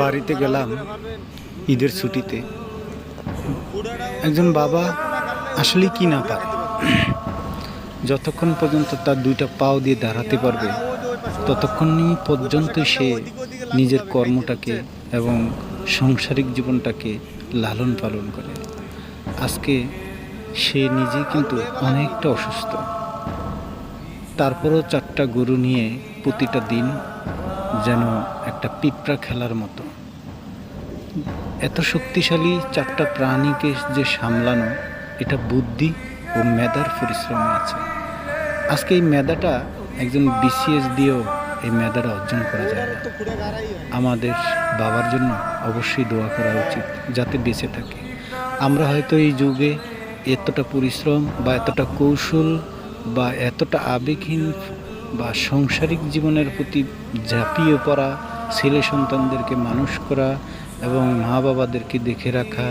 বাড়িতে গেলাম ঈদের ছুটিতে। একজন বাবা আসলে কি না পারে? যতক্ষণ পর্যন্ত তার দুইটা পাও দিয়ে দাঁড়াতে পারবে, ততক্ষণই পর্যন্ত সে নিজের কর্মটাকে এবং সাংসারিক জীবনটাকে লালন পালন করে। আজকে সে নিজে কিন্তু অনেকটা অসুস্থ। তারপরও চারটা গরু নিয়ে প্রতিটা দিন যেন একটা পিঁপড়া খেলার মতো। এত শক্তিশালী চারটা প্রাণীকে যে সামলানো, এটা বুদ্ধি ও মেধার পরিশ্রমে আছে। আজকে এই মেধাটা একজন বিসিএস দিয়েও এই মেধাটা অর্জন করা যায় না। আমাদের বাবার জন্য অবশ্যই দোয়া করা উচিত, যাতে বেঁচে থাকে। আমরা হয়তো এই যুগে এতটা পরিশ্রম বা এতটা কৌশল বা এতটা আবেগহীন বা সাংসারিক জীবনের প্রতি ঝাঁপিয়ে পড়া, ছেলে সন্তানদেরকে মানুষ করা এবং মা বাবাদেরকে দেখে রাখা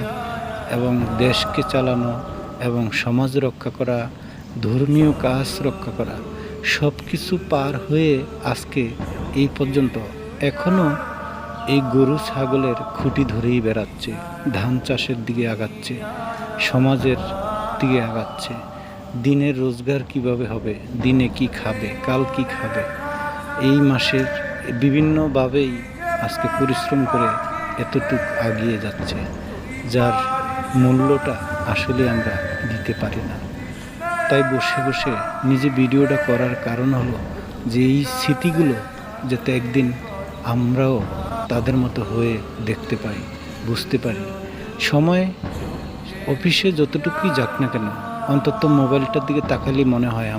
এবং দেশকে চালানো এবং সমাজ রক্ষা করা, ধর্মীয় কাজ রক্ষা করা সব কিছু পার হয়ে আজকে এই পর্যন্ত এখনও এই গরু ছাগলের খুঁটি ধরেই বেড়াচ্ছে, ধান চাষের দিকে আগাচ্ছে, সমাজের দিকে আগাচ্ছে। দিনের রোজগার কীভাবে হবে? দিনে কি খাবে? কাল কি খাবে? এই মাসের বিভিন্নভাবেই আজকে পরিশ্রম করে এতটুক আগিয়ে যাচ্ছে, যার মূল্যটা আসলে আমরা দিতে পারি না। তাই বসে বসে নিজে ভিডিওটা করার কারণ হলো যে এই স্মৃতিগুলো যাতে একদিন আমরাও তাদের মতো হয়ে দেখতে পাই, বুঝতে পারি। সময় অফিসে যতটুকুই যাক না কেন অন্তত মোবাইলটার দিকে তাকালেই মনে হয়